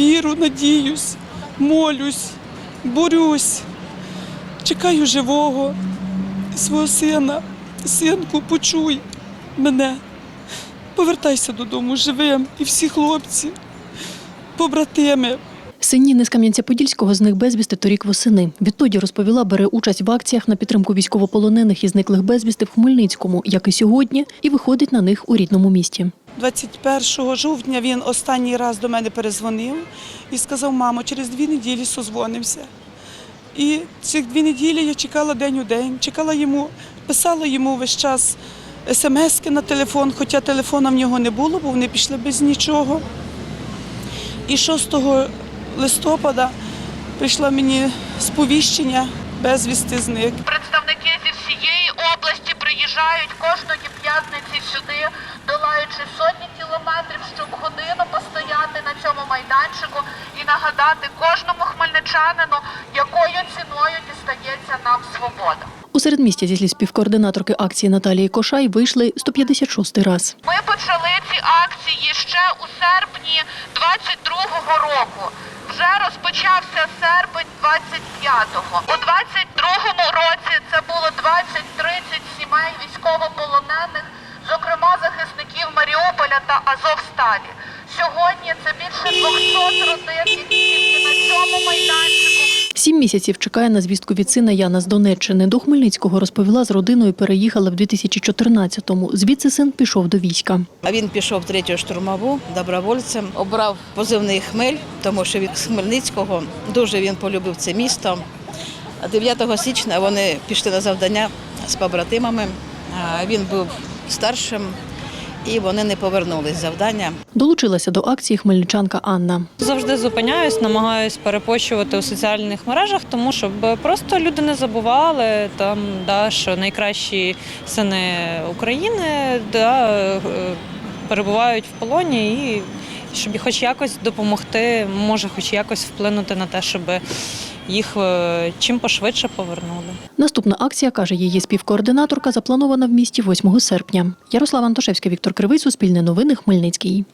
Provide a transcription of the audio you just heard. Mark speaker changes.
Speaker 1: Віру, надіюсь, молюсь, борюсь. Чекаю живого свого сина. Синку, почуй мене. Повертайся додому живим і всі хлопці, побратими.
Speaker 2: Син Ніни з Кам'янця-Подільського зник безвісти торік восени. Відтоді розповіла, бере участь в акціях на підтримку військовополонених і зниклих безвісти в Хмельницькому, як і сьогодні, і виходить на них у рідному місті.
Speaker 1: 21 жовтня він останній раз до мене перезвонив і сказав, мамо, через дві неділі созвонимося. І цих дві неділі я чекала день у день, чекала йому, писала йому весь час смски на телефон, хоча телефона в нього не було, бо вони пішли без нічого. І 6 листопада прийшло мені сповіщення безвісти зник.
Speaker 3: Представники зі всієї області приїжджають кожної п'ятниці сюди, долаючи сотні кілометрів, щоб годину постояти на цьому майданчику і нагадати кожному хмельничанину, якою ціною дістається нам свобода.
Speaker 2: У середмісті, зі слів співкоординаторки акції Наталії Кошай, вийшли 156 раз.
Speaker 3: Ми почали ці акції ще у серпні 22-го року. Вже розпочався серпень 25-го. У 22-му році це було 20-30 та Азовсталі. Сьогодні це більше 200 родин, які тільки на цьому майданчику
Speaker 2: Сім місяців чекає на звістку від сина Яна з Донеччини. До Хмельницького розповіла, з родиною переїхала в 2014-му. Звідси син пішов до війська.
Speaker 4: А він пішов в третю штурмову добровольцем, обрав позивний хмель, тому що від Хмельницького дуже він полюбив це місто. А 9 січня вони пішли на завдання з побратимами. Він був старшим і вони не повернулись завдання.
Speaker 2: Долучилася до акції хмельничанка Анна.
Speaker 5: Завжди зупиняюсь, намагаюсь перепощувати у соціальних мережах, тому щоб просто люди не забували там, да, що найкращі сини України да, е, перебувають в полоні і щоб хоч якось допомогти, може, хоч якось вплинути на те, щоб їх е, чим пошвидше повернули.
Speaker 2: Наступна акція, каже її співкоординаторка, запланована в місті 8 серпня. Ярослава Антошевська, Віктор Кривий, Суспільне новини, Хмельницький.